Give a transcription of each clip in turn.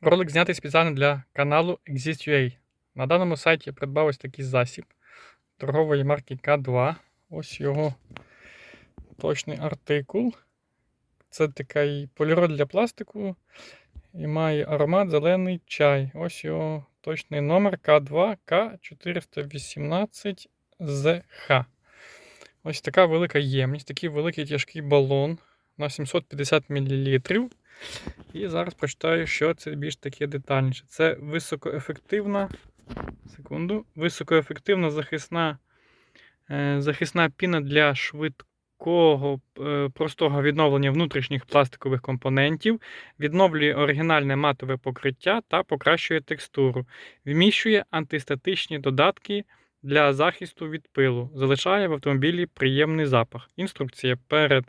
Ролик знятий спеціально для каналу Exist.ua. На даному сайті придбав ось такий засіб торгової марки К2. Ось його точний артикул. Це такий поліроль для пластику і має аромат зелений чай. Ось його точний номер К2 К418ЗХ. Ось така велика ємність, такий великий тяжкий балон на 750 мл. І зараз прочитаю, що це більш таке детальніше. Це високоефективна, секунду, високоефективна захисна, е, захисна піна для швидкого е, простого відновлення внутрішніх пластикових компонентів, відновлює оригінальне матове покриття та покращує текстуру, вміщує антистатичні додатки для захисту від пилу, залишає в автомобілі приємний запах. Інструкція перед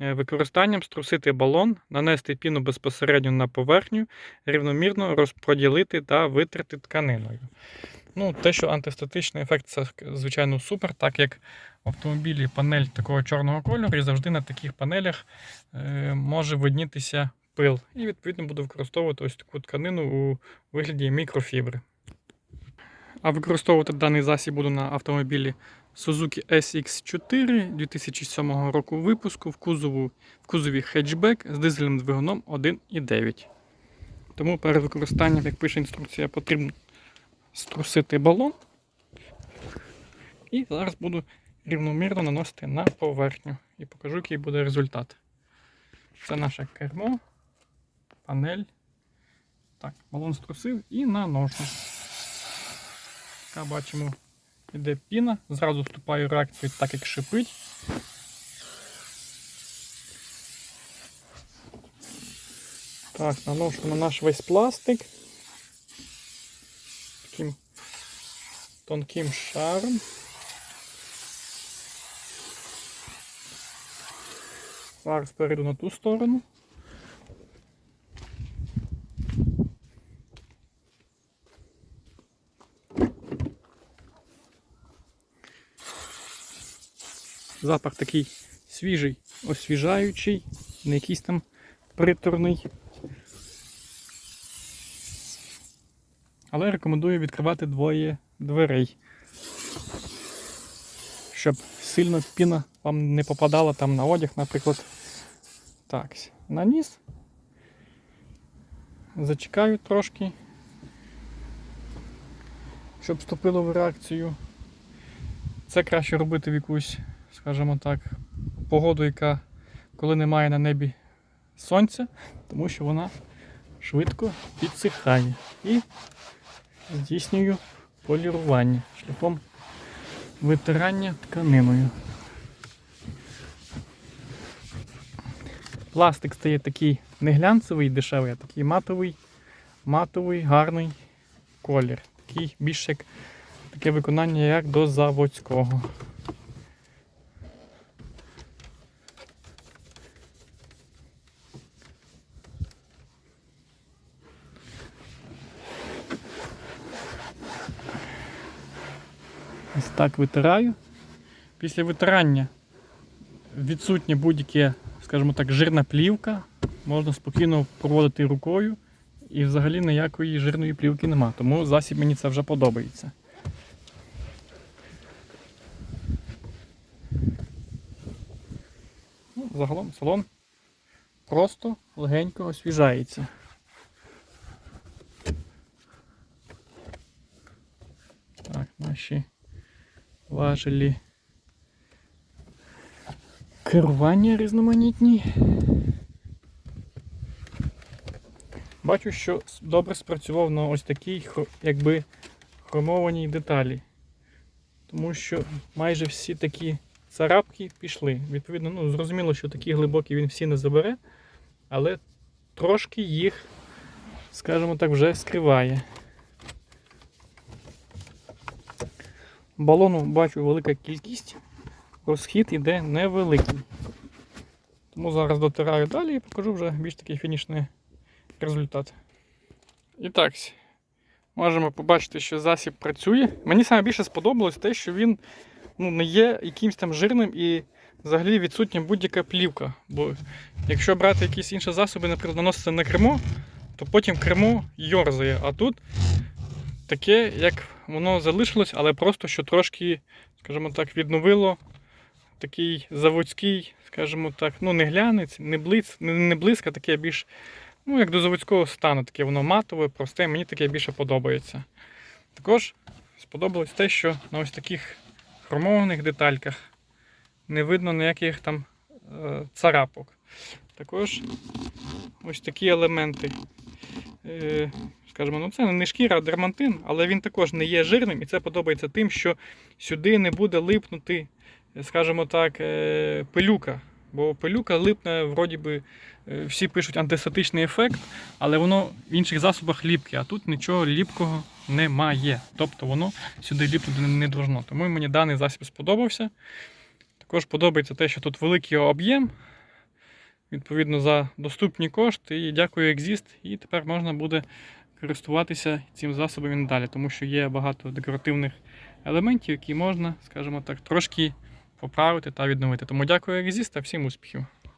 Використанням струсити балон, нанести піну безпосередньо на поверхню, рівномірно розподілити та витерти тканиною. Ну, Те, що антистатичний ефект, це, звичайно, супер, так як в автомобілі панель такого чорного кольору, і завжди на таких панелях е, може виднітися пил. І, відповідно, буду використовувати ось таку тканину у вигляді мікрофібри. А використовувати даний засіб буду на автомобілі Suzuki SX4 2007 року випуску в, кузову, в кузові хетчбек з дизельним двигуном 1,9. Тому перед використанням, як пише інструкція, потрібно струсити балон. І зараз буду рівномірно наносити на поверхню і покажу, який буде результат. Це наше кермо, панель. Так, балон струсив і наношу. Така бачимо. Іде піна, зразу вступаю в реакцію так, як шипить. Так, наношу на наш весь пластик таким тонким шаром. Зараз перейду на ту сторону. Запах такий свіжий, освіжаючий, не якийсь там приторний. Але рекомендую відкривати двоє дверей, щоб сильно піна вам не попадала там на одяг, наприклад. Так, наніс. Зачекаю трошки, щоб вступило в реакцію. Це краще робити в якусь скажімо так, погоду, яка коли немає на небі сонця, тому що вона швидко підсихає. І здійснюю полірування шляхом витирання тканиною. Пластик стає такий не глянцевий, дешевий, а такий матовий, матовий, гарний колір. Такий більш як таке виконання, як до заводського. Ось так витираю. Після витирання відсутня будь-яке, скажімо так, жирна плівка. Можна спокійно проводити рукою і взагалі ніякої жирної плівки нема. Тому засіб мені це вже подобається. Ну, Загалом салон просто легенько освіжається. Так, наші важелі керування різноманітні. Бачу, що добре спрацював на ось такій якби хромованій деталі. Тому що майже всі такі царапки пішли. Відповідно, ну, зрозуміло, що такі глибокі він всі не забере, але трошки їх, скажімо так, вже скриває. Балону бачу велика кількість, розхід іде невеликий. Тому зараз дотираю далі і покажу вже більш такий фінішний результат. І так, можемо побачити, що засіб працює. Мені найбільше сподобалось те, що він ну, не є якимось там жирним і взагалі відсутня будь-яка плівка. Бо якщо брати якісь інші засоби, наприклад, наносити на кермо, то потім кермо йорзає. А тут таке, як воно залишилось, але просто що трошки, скажімо так, відновило такий заводський, скажімо так, ну не глянець, не блиц, не, близька, таке більш, ну як до заводського стану, таке воно матове, просте, мені таке більше подобається. Також сподобалось те, що на ось таких хромованих детальках не видно ніяких там е, царапок. Також ось такі елементи. Е, скажімо, ну це не шкіра, а дермантин, але він також не є жирним, і це подобається тим, що сюди не буде липнути, е, скажімо так, е, пилюка. Бо пилюка липне, вроді би, всі пишуть антисептичний ефект, але воно в інших засобах ліпке, а тут нічого ліпкого немає. Тобто воно сюди ліпнути не должно. Тому мені даний засіб сподобався. Також подобається те, що тут великий об'єм, відповідно за доступні кошти. І дякую Exist. І тепер можна буде користуватися цим засобом і надалі, тому що є багато декоративних елементів, які можна, скажімо так, трошки поправити та відновити. Тому дякую Exist та всім успіхів.